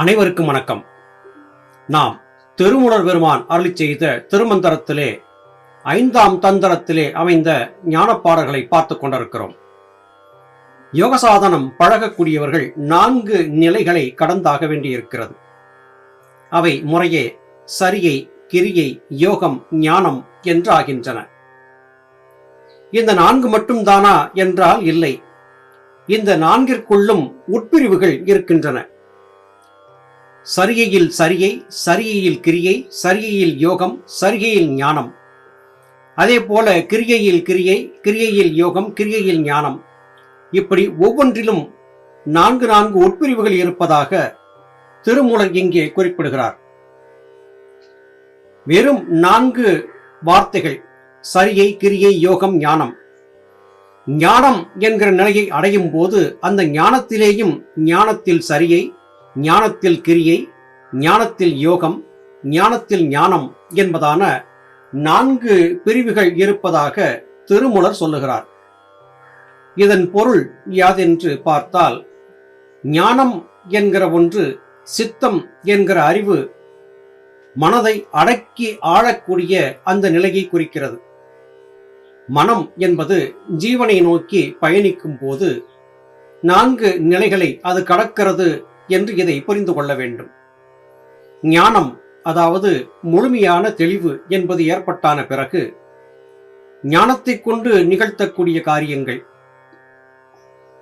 அனைவருக்கும் வணக்கம். நாம் திருமுலர் பெருமான் அருளி செய்த திருமந்திரத்திலே ஐந்தாம் தந்திரத்திலே அமைந்த ஞானப்பாடல்களை பார்த்து கொண்டிருக்கிறோம். யோகசாதனம் பழகக்கூடியவர்கள் நான்கு நிலைகளை கடந்தாக வேண்டியிருக்கிறது. அவை முறையே சரியை கிரியை யோகம் ஞானம் என்று ஆகின்றன இந்த நான்கு மட்டும்தானா? என்றால் இல்லை. இந்த நான்கிற்குள்ளும் உட்பிரிவுகள் இருக்கின்றன. சரிகையில் சரியை சரியையில் கிரியை சரியையில் யோகம் சரிகையில் ஞானம். அதே போல கிரியையில் கிரியை கிரியையில் யோகம் கிரியையில் ஞானம். இப்படி ஒவ்வொன்றிலும் நான்கு நான்கு உட்பிரிவுகள் இருப்பதாக திருமூலர் இங்கே குறிப்பிடுகிறார். வெறும் நான்கு வார்த்தைகள் சரியை கிரியை யோகம் ஞானம். ஞானம் என்கிற நிலையை அடையும் போது அந்த ஞானத்திலேயும் ஞானத்தில் சரியை ஞானத்தில் கிரியை ஞானத்தில் யோகம் ஞானத்தில் ஞானம் என்பதான நான்கு பிரிவுகள் இருப்பதாக திருமுலர் சொல்லுகிறார். இதன் பொருள் யாதென்று பார்த்தால் ஞானம் என்கிற ஒன்று சித்தம் என்கிற அறிவு மனதை அடக்கி ஆளக்கூடிய அந்த நிலையை குறிக்கிறது. மனம் என்பது ஜீவனை நோக்கி பயணிக்கும் போது நான்கு நிலைகளை அது கடக்கிறது என்று இதை புரிந்து கொள்ள வேண்டும். ஞானம் அதாவது முழுமையான தெளிவு என்பது ஏற்பட்டான பிறகு ஞானத்தை கொண்டு நிகழ்த்தக்கூடிய காரியங்கள்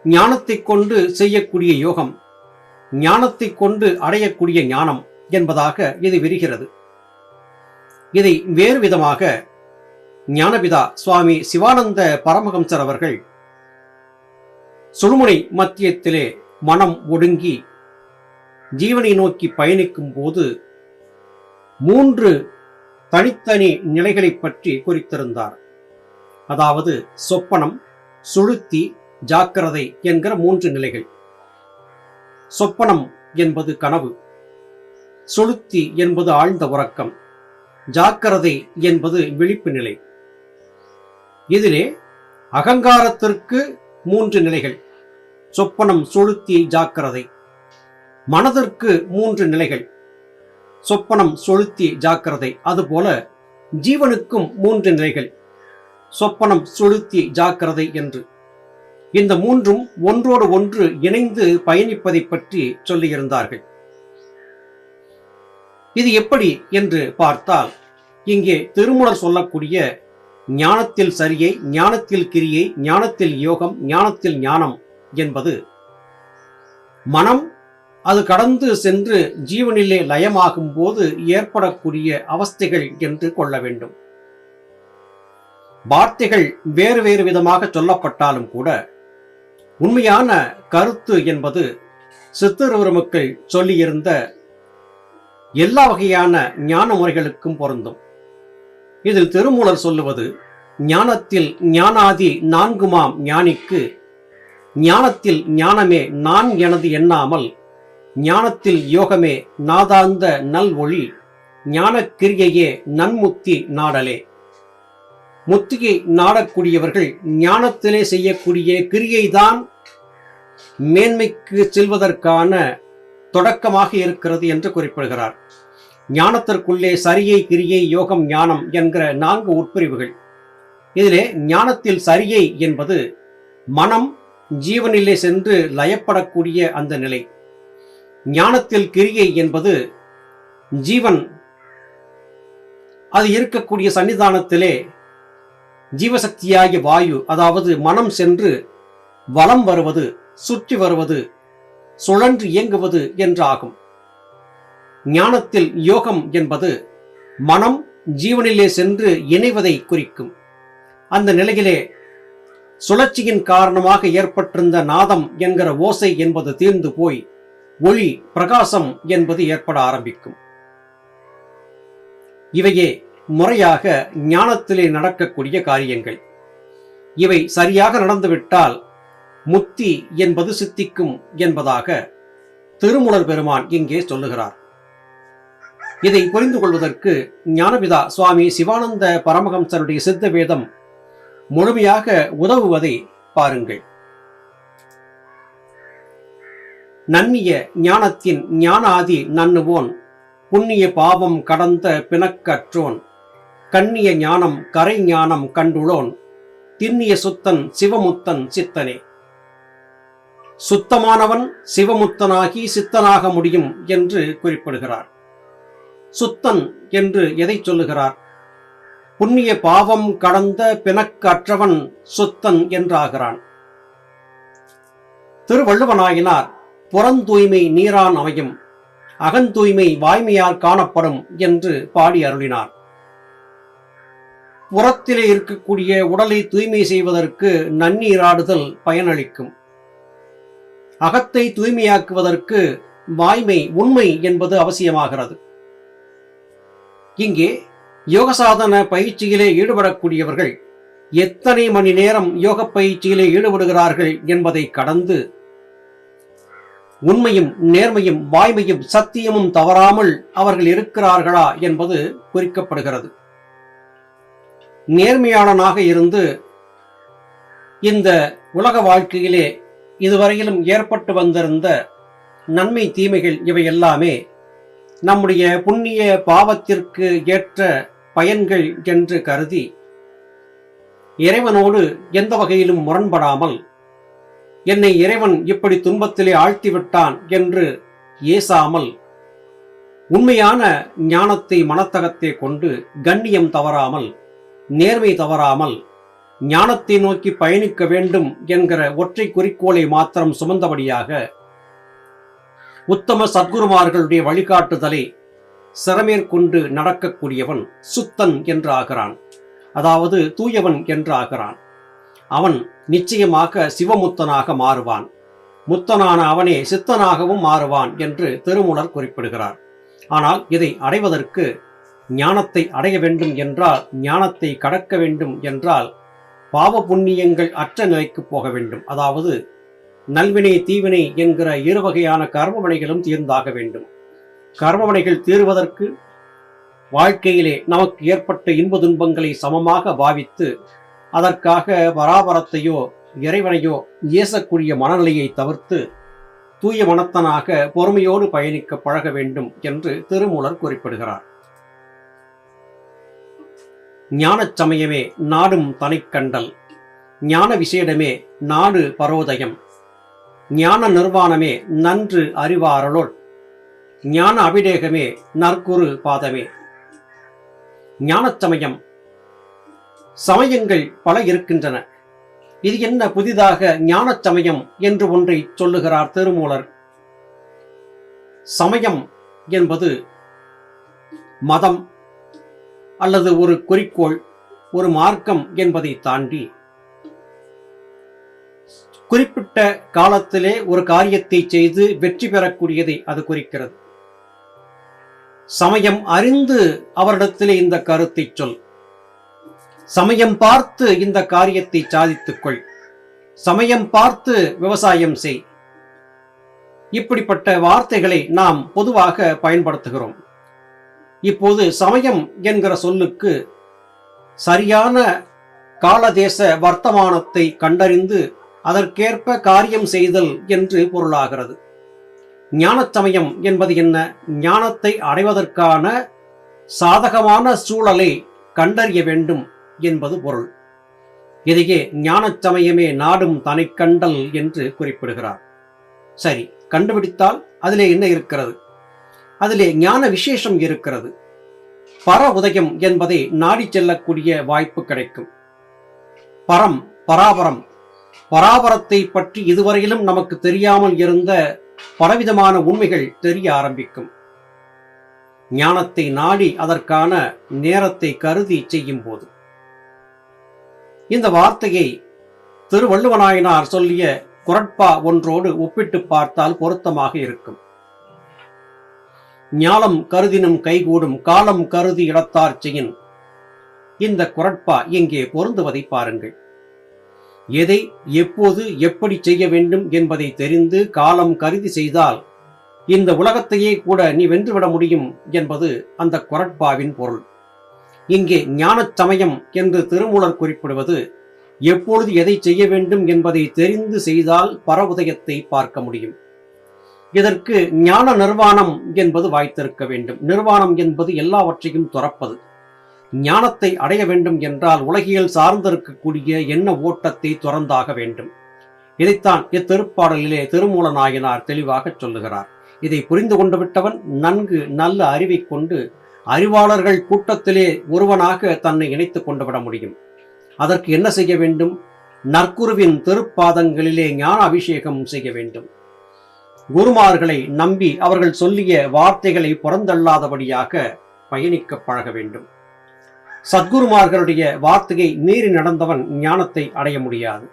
ஞானத்தை கொண்டு செய்யக்கூடிய யோகம் ஞானத்தை கொண்டு அடையக்கூடிய ஞானம் என்பதாக இது விரிகிறது. இதை வேறு விதமாக ஞானபிதா சுவாமி சிவானந்த பரமஹம்சர் அவர்கள் சுழுமுனை மத்தியத்திலே மனம் ஒடுங்கி ஜீவனை நோக்கி பயணிக்கும் போது மூன்று தனித்தனி நிலைகளை பற்றி குறித்திருந்தார். அதாவது சொப்பனம் சுழுத்தி ஜாக்கிரதை என்கிற மூன்று நிலைகள். சொப்பனம் என்பது கனவு சுளுத்தி என்பது ஆழ்ந்த உறக்கம் ஜாக்கிரதை என்பது விழிப்பு நிலை. இதிலே அகங்காரத்திற்கு மூன்று நிலைகள் சொப்பனம் சுளுத்தி ஜாக்கிரதை. மனதிற்கு மூன்று நிலைகள். சொப்பனம் சொலுத்தி ஜாக்கிரதை. அதுபோல ஜீவனுக்கும் மூன்று நிலைகள். சொப்பனம் சொலுத்தி ஜாக்கிரதை என்று. இந்த மூன்றும் ஒன்றோடு ஒன்று இணைந்து பயணிப்பதை பற்றி சொல்லியிருந்தார்கள். இது எப்படி என்று பார்த்தால் இங்கே திருமுலர் சொல்லக்கூடிய ஞானத்தில் சரியை ஞானத்தில் கிரியை ஞானத்தில் யோகம் ஞானத்தில் ஞானம் என்பது மனம் அது கடந்து சென்று ஜீவனிலே லயமாகும் போது ஏற்படக்கூடிய அவஸ்தைகள் என்று கொள்ள வேண்டும். வார்த்தைகள் வேறு வேறு விதமாக சொல்லப்பட்டாலும் கூட உண்மையான கருத்து என்பது சித்தருவருமக்கள் சொல்லியிருந்த எல்லா வகையான ஞான முறைகளுக்கும் பொருந்தும். இதில் திருமூலர் சொல்லுவது ஞானத்தில் ஞானாதி நான்குமாம் ஞானிக்கு ஞானத்தில் ஞானமே நான் எனது எண்ணாமல் ஞானத்தில் யோகமே நாதாந்த நல் ஒளி ஞானக்கிரியையே நன்முத்தி நாடலே. முத்தியை நாடக்கூடியவர்கள் ஞானத்திலே செய்யக்கூடிய கிரியைதான் மேன்மைக்கு செல்வதற்கான தொடக்கமாக இருக்கிறது என்று குறிப்பிடுகிறார். ஞானத்திற்குள்ளே சரியை கிரியை யோகம் ஞானம் என்கிற நான்கு உட்பிரிவுகள். இதிலே ஞானத்தில் சரியை என்பது மனம் ஜீவனிலே சென்று லயப்படக்கூடிய அந்த நிலை. ஞானத்தில் கிரியை என்பது ஜீவன். அது இருக்கக்கூடிய சன்னிதானத்திலே ஜீவசக்தியாகிய வாயு அதாவது மனம் சென்று வலம் வருவது சுற்றி வருவது சுழன்று இயங்குவது என்றாகும். ஞானத்தில் யோகம் என்பது மனம் ஜீவனிலே சென்று இணைவதை குறிக்கும். அந்த நிலையிலே சுழற்சியின் காரணமாக ஏற்பட்டிருந்த நாதம் என்கிற ஓசை என்பது தீர்ந்து போய் ஒளி பிரகாசம் என்பது ஏற்பட ஆரம்பிக்கும். இவையே முறையாக ஞானத்திலே நடக்கக்கூடிய காரியங்கள். இவை சரியாக நடந்துவிட்டால் முத்தி என்பது சித்திக்கும் என்பதாக திருமுலர் பெருமான் இங்கே சொல்லுகிறார். இதை புரிந்து கொள்வதற்கு ஞானபிதா சுவாமி சிவானந்த பரமஹம்சருடைய சித்த வேதம் முழுமையாக உதவுவதை பாருங்கள். நன்னிய ஞானத்தின் ஞானாதி நன்னுவோன். புண்ணிய பாவம் கடந்த பிணக்கற்றோன். கண்ணிய ஞானம் கரை ஞானம் கண்டுளோன். திண்ணிய சுத்தன் சிவமுத்தன் சித்தனே. சுத்தமானவன் சிவமுத்தனாகி சித்தனாக முடியும் என்று குறிப்பிடுகிறார். சுத்தன் என்று எதை சொல்லுகிறார்? புண்ணிய பாவம் கடந்த பிணக்கற்றவன் சுத்தன் என்றாகிறான். திருவள்ளுவனாயினார் புறந்தூய்மை நீரான் அமையும். அகந்தூய்மை வாய்மையால் காணப்படும் என்று பாடி அருளினார். புறத்திலே இருக்கக்கூடிய உடலை தூய்மை செய்வதற்கு நன்னீராடுதல் பயனளிக்கும். அகத்தை தூய்மையாக்குவதற்கு வாய்மை உண்மை என்பது அவசியமாகிறது. இங்கே யோகசாதன பயிற்சியிலே ஈடுபடக்கூடியவர்கள் எத்தனை மணி நேரம் யோக பயிற்சியிலே ஈடுபடுகிறார்கள் என்பதை கடந்து உண்மையும் நேர்மையும் வாய்மையும் சத்தியமும் தவறாமல் அவர்கள் இருக்கிறார்களா என்பது குறிக்கப்படுகிறது. நேர்மையாளனாக இருந்து இந்த உலக வாழ்க்கையிலே இதுவரையிலும் ஏற்பட்டு வந்திருந்த நன்மை தீமைகள் இவை எல்லாமே நம்முடைய புண்ணிய பாவத்திற்கு ஏற்ற பயன்கள் என்று கருதி இறைவனோடு எந்த வகையிலும் முரண்படாமல் என்னை இறைவன் இப்படி துன்பத்திலே ஆழ்த்திவிட்டான் என்று ஏசாமல் உண்மையான ஞானத்தை மனத்தகத்தை கொண்டு கண்ணியம் தவறாமல் நேர்மை தவறாமல் ஞானத்தை நோக்கி பயணிக்க வேண்டும் என்கிற ஒற்றை குறிக்கோளை மாத்திரம் சுமந்தபடியாக உத்தம சத்குருமார்களுடைய வழிகாட்டுதலை சிறமேற்கொண்டு நடக்கக்கூடியவன் சுத்தன் என்று ஆகிறான் அதாவது தூயவன் என்று ஆகிறான் அவன் நிச்சயமாக சிவமுத்தனாக மாறுவான். முத்தனான அவனே சித்தனாகவும் மாறுவான் என்று திருமூலர் குறிப்பிடுகிறார். ஆனால் இதை அடைவதற்கு ஞானத்தை அடைய வேண்டும் என்றால் ஞானத்தை கடக்க வேண்டும் என்றால் பாவ புண்ணியங்கள் அற்ற நிலைக்கு போக வேண்டும். அதாவது நல்வினை தீவினை என்கிற இரு வகையான கர்மவினைகளும் தீர்ந்தாக வேண்டும். கர்மவினைகள் தீர்வதற்கு வாழ்க்கையிலே நமக்கு ஏற்பட்ட இன்ப துன்பங்களை சமமாக பாவித்து அதற்காக பராபரத்தையோ இறைவனையோ ஏசக்கூடிய மனநிலையை தவிர்த்து தூய மனத்தனாக பொறுமையோடு பயணிக்க பழக வேண்டும் என்று திருமூலர் குறிப்பிடுகிறார். ஞானச் சமயமே நாடும் தனிக்கண்டல். ஞான விசேடமே நாடு பரோதயம். ஞான நிர்வாணமே நன்று அறிவாரலோள் ஞான அபிடேகமே நற்குரு பாதமே. ஞானச் சமயம் சமயங்கள் பல இருக்கின்றன. இது என்ன புதிதாக ஞான சமயம் என்று ஒன்றை சொல்லுகிறார் திருமூலர். சமயம் என்பது மதம் அல்லது ஒரு குறிக்கோள் ஒரு மார்க்கம் என்பதை தாண்டி. குறிப்பிட்ட காலத்திலே ஒரு காரியத்தை செய்து வெற்றி பெறக்கூடியதை அது குறிக்கிறது. சமயம் அறிந்து அவரிடத்திலே இந்த கருத்தை சொல். சமயம் பார்த்து இந்த காரியத்தை சாதித்துக்கொள். சமயம் பார்த்து விவசாயம் செய். இப்படிப்பட்ட வார்த்தைகளை நாம் பொதுவாக பயன்படுத்துகிறோம். இப்போது சமயம் என்கிற சொல்லுக்கு சரியான காலதேச வர்த்தமானத்தை கண்டறிந்து அதற்கேற்ப காரியம் செய்தல் என்று பொருளாகிறது. ஞான சமயம் என்பது என்ன? ஞானத்தை அடைவதற்கான சாதகமான சூழலை கண்டறிய வேண்டும். என்பது பொருள். இதையே ஞானச் சமயமே நாடும் தனை கண்டல் என்று குறிப்பிடுகிறார். சரி கண்டுபிடித்தால் அதிலே என்ன இருக்கிறது? அதிலே ஞான விசேஷம் இருக்கிறது. பர உதயம் என்பதை நாடி செல்லக்கூடிய வாய்ப்பு கிடைக்கும். பரம் பராபரம். பராபரத்தை பற்றி இதுவரையிலும் நமக்கு தெரியாமல் இருந்த பலவிதமான உண்மைகள் தெரிய ஆரம்பிக்கும். ஞானத்தை நாடி அதற்கான நேரத்தை கருதி செய்யும் போது இந்த வார்த்தையை திருவள்ளுவநாயனார் சொல்லிய குரட்பா ஒன்றோடு ஒப்பிட்டு பார்த்தால் பொருத்தமாக இருக்கும். ஞாலம் கருதினும் கைகூடும் காலம் கருதி இடத்தார் செய்யின். இந்த குரட்பா இங்கே பொருந்துவதை பாருங்கள். எதை எப்போது எப்படி செய்ய வேண்டும் என்பதை தெரிந்து காலம் கருதி செய்தால் இந்த உலகத்தையே கூட நீ வென்றுவிட முடியும் என்பது அந்த குரட்பாவின் பொருள். இங்கே ஞான சமயம் என்று திருமூலர் குறிப்பிடுவது எப்பொழுது எதை செய்ய வேண்டும் என்பதை தெரிந்து செய்தால் பரவுதயத்தை பார்க்க முடியும். இதற்கு ஞான நிர்வாணம் என்பது வாய்த்திருக்க வேண்டும். நிர்வாணம் என்பது எல்லாவற்றையும் துறப்பது. ஞானத்தை அடைய வேண்டும் என்றால் உலகியல் சார்ந்திருக்கக்கூடிய எண்ண ஓட்டத்தை துறந்தாக வேண்டும். இதைத்தான் இத்திருப்பாடலிலே திருமூல நாயனார் தெளிவாக சொல்லுகிறார். இதை புரிந்து கொண்டு விட்டவன் நன்கு நல்ல அறிவை கொண்டு அறிவாளர்கள் கூட்டத்திலே ஒருவனாக தன்னை இணைத்துக் கொண்டு விட முடியும். அதற்கு என்ன செய்ய வேண்டும்? நற்குருவின் திருப்பாதங்களிலே ஞான அபிஷேகம் செய்ய வேண்டும். குருமார்களை நம்பி அவர்கள் சொல்லிய வார்த்தைகளை புறந்தள்ளாதபடியாக பயணிக்க பழக வேண்டும். சத்குருமார்களுடைய வார்த்தையை மீறி நடந்தவன் ஞானத்தை அடைய முடியாது.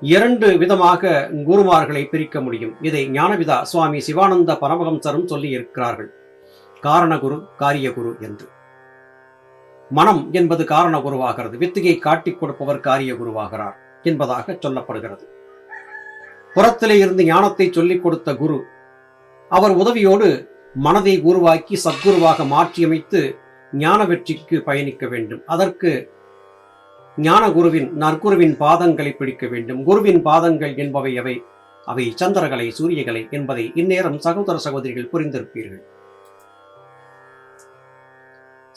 இரண்டு விதமாக குருமார்களை பிரிக்க முடியும். இதை ஞானவிதா சுவாமி சிவானந்த பரமஹம்சரும் சொல்லி இருக்கிறார்கள் காரணகுரு காரியகுரு என்று. மனம் என்பது காரண குருவாகிறது காட்டிக் கொடுப்பவர் காரிய குருவாகிறார் என்பதாக சொல்லப்படுகிறது. புறத்திலே இருந்து ஞானத்தை சொல்லிக் கொடுத்த குரு அவர் உதவியோடு மனதை உருவாக்கி சத்குருவாக மாற்றியமைத்து ஞான வெற்றிக்கு பயணிக்க வேண்டும். அதற்கு ஞான குருவின் நற்குருவின் பாதங்களை பிடிக்க வேண்டும். குருவின் பாதங்கள் என்பவை அவை அவை சந்திரகலை சூரியகலை என்பதை இந்நேரம் சகோதர சகோதரிகள் புரிந்திருப்பீர்கள்.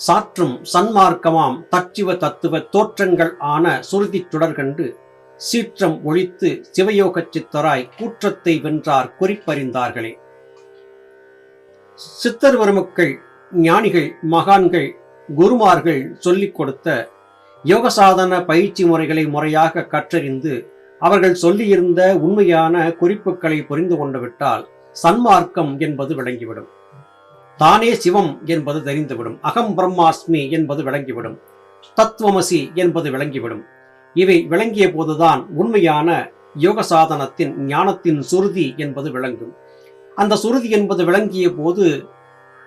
சாற்றும் சன்மார்க்கமாம் தச்சிவ தத்துவ தோற்றங்கள் ஆன சுருதி சுடர்கண்டு சீற்றம் ஒழித்து சிவயோகச் சித்தராய் கூற்றத்தை வென்றார் குறிப்பறிந்தார்களே. சித்தர் பெருமக்கள் ஞானிகள் மகான்கள் குருமார்கள் சொல்லிக் கொடுத்த யோக சாதன பயிற்சி முறைகளை முறையாக கற்றறிந்து அவர்கள் சொல்லியிருந்த உண்மையான குறிப்புகளை புரிந்து கொண்டு விட்டால் சன்மார்க்கம் என்பது விளங்கிவிடும். தானே சிவம் என்பது தெரிந்துவிடும். அகம் பிரம்மாஸ்மி என்பது விளங்கிவிடும். தத்துவமசி என்பது விளங்கிவிடும். இவை விளங்கிய போதுதான் உண்மையான யோக சாதனத்தின் ஞானத்தின் சுருதி என்பது விளங்கும். அந்த சுருதி என்பது விளங்கிய போது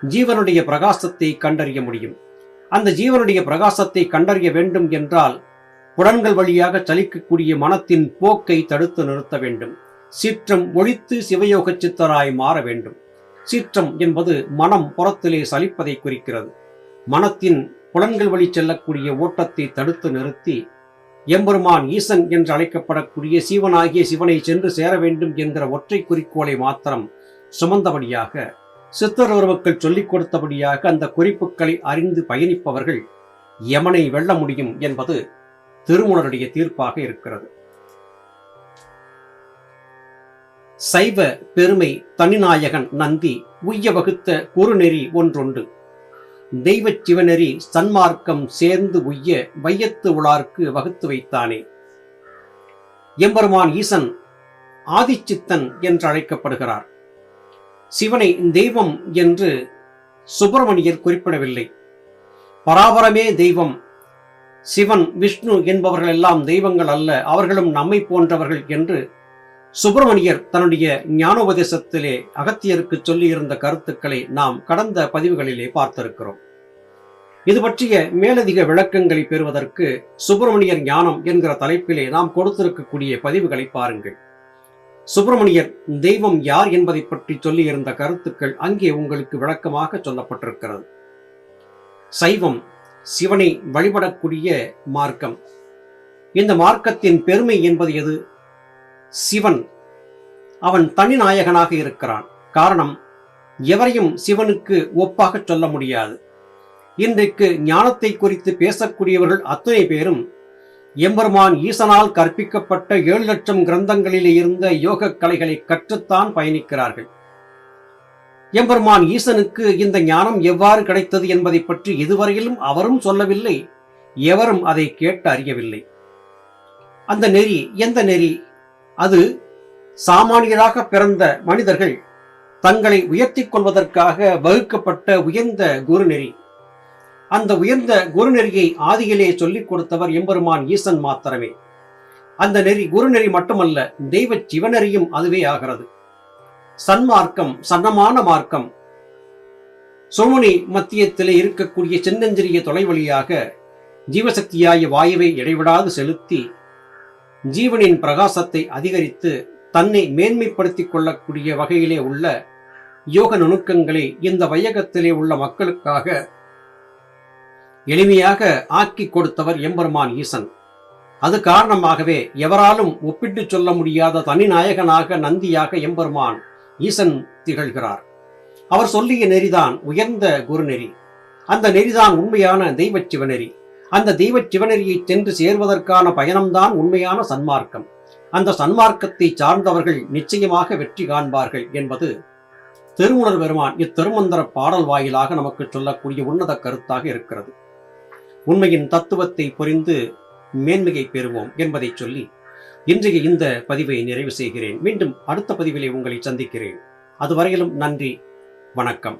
ஜீவனுடைய பிரகாசத்தை கண்டறிய முடியும். அந்த ஜீவனுடைய பிரகாசத்தை கண்டறிய வேண்டும் என்றால் புலன்கள் வழியாக சலிக்கக்கூடிய மனத்தின் போக்கை தடுத்து நிறுத்த வேண்டும். சீற்றம் ஒழித்து சிவயோக சித்தராய் மாற வேண்டும். சீற்றம் என்பது மனம் புறத்திலே சலிப்பதை குறிக்கிறது. மனத்தின் புலன்கள் வழி செல்லக்கூடிய ஓட்டத்தை தடுத்து நிறுத்தி எம்பெருமான் ஈசன் என்று அழைக்கப்படக்கூடிய சீவனாகிய சிவனை சென்று சேர வேண்டும் என்கிற ஒற்றை குறிக்கோளை மாத்திரம் சுமந்தபடியாக சித்தர் உறவுக்கள் சொல்லிக் கொடுத்தபடியாக அந்த குறிப்புகளை அறிந்து பயணிப்பவர்கள் யமனை வெல்ல முடியும் என்பது திருமுனருடைய தீர்ப்பாக இருக்கிறது. சைவ பெருமை தனிநாயகன் நந்தி உய்ய வகுத்த குறுநெறி ஒன்றுண்டு தெய்வச் சிவநெறி சன்மார்க்கம் சேர்ந்து உய்ய வையத்து உளார்க்கு வகுத்து வைத்தானே. எம்பெருமான் ஈசன் ஆதிச்சித்தன் என்று அழைக்கப்படுகிறார் சிவனை தெய்வம் என்று சுப்பிரமணியர் குறிப்பிடவில்லை. பராபரமே தெய்வம். சிவன் விஷ்ணு என்பவர்கள் எல்லாம் தெய்வங்கள் அல்ல அவர்களும் நம்மை போன்றவர்கள் என்று சுப்பிரமணியர் தன்னுடைய ஞானோபதேசத்திலே அகத்தியருக்கு சொல்லியிருந்த கருத்துக்களை நாம் கடந்த பதிவுகளிலே பார்த்திருக்கிறோம். இது பற்றிய மேலதிக விளக்கங்களை பெறுவதற்கு சுப்பிரமணியர் ஞானம் என்கிற தலைப்பிலே நாம் கொடுத்திருக்கக்கூடிய பதிவுகளை பாருங்கள். சுப்பிரமணியர் தெய்வம் யார் என்பதை பற்றி சொல்லியிருந்த கருத்துக்கள் அங்கே உங்களுக்கு விளக்கமாக சொல்லப்பட்டிருக்கிறது. சைவம் சிவனை வழிபடக்கூடிய மார்க்கம். இந்த மார்க்கத்தின் பெருமை என்பது எது? சிவன். அவன் தனிநாயகனாக இருக்கிறான். காரணம் எவரையும் சிவனுக்கு ஒப்பாக சொல்ல முடியாது. இன்றைக்கு ஞானத்தை குறித்து பேசக்கூடியவர்கள் அத்தனை பேரும் எம்பெருமான் ஈசனால் கற்பிக்கப்பட்ட ஏழு லட்சம் கிரந்தங்களிலே இருந்த யோக கலைகளை கற்றுத்தான் பயணிக்கிறார்கள். எம்பெருமான் ஈசனுக்கு இந்த ஞானம் எவ்வாறு கிடைத்தது என்பதை பற்றி இதுவரையிலும் அவரும் சொல்லவில்லை எவரும் அதை கேட்டு அறியவில்லை. அந்த நெறி எந்த நெறி? அது சாமானியராக பிறந்த மனிதர்கள் தங்களை உயர்த்தி கொள்வதற்காக வகுக்கப்பட்ட உயர்ந்த குருநெறி. அந்த உயர்ந்த குருநெறியை ஆதியிலே சொல்லிக் கொடுத்தவர் எம்பெருமான் ஈசன் மாத்திரமே. அந்த நெறி குருநெறி மட்டுமல்ல தெய்வ சிவநெறியும் அதுவே ஆகிறது. சன்மார்க்கம் சன்னமான மார்க்கம். சோமுனி மத்தியத்திலே இருக்கக்கூடிய சின்னஞ்சிறிய தொலைவழியாக ஜீவசக்தியாய வாயுவை இடைவிடாது செலுத்தி ஜீவனின் பிரகாசத்தை அதிகரித்து தன்னை மேன்மைப்படுத்திக் கொள்ளக்கூடிய வகையிலே உள்ள யோக நுணுக்கங்களை இந்த வையகத்திலே உள்ள மக்களுக்காக எளிமையாக ஆக்கி கொடுத்தவர் எம்பெருமான் ஈசன். அது காரணமாகவே எவராலும் ஒப்பிட்டு சொல்ல முடியாத தனிநாயகனாக நந்தியாக எம்பெருமான் ஈசன் திகழ்கிறார். அவர் சொல்லிய நெறிதான் உயர்ந்த குருநெறி அந்த நெறிதான் உண்மையான தெய்வச்சிவ சிவநெறி அந்த தெய்வச் சிவநெறியை சென்று சேர்வதற்கான பயணம்தான் உண்மையான சன்மார்க்கம். அந்த சன்மார்க்கத்தை சார்ந்தவர்கள் நிச்சயமாக வெற்றி காண்பார்கள் என்பது திருமுனர் பெருமான் இத்திருமந்திர பாடல் வாயிலாக நமக்கு சொல்லக்கூடிய உன்னத கருத்தாக இருக்கிறது. உண்மையின் தத்துவத்தை புரிந்து மேன்மையை பெறுவோம் என்பதை சொல்லி இன்றைய இந்த பதிவை நிறைவு செய்கிறேன். மீண்டும் அடுத்த பதிவிலே உங்களை சந்திக்கிறேன். அதுவரையிலும் நன்றி வணக்கம்.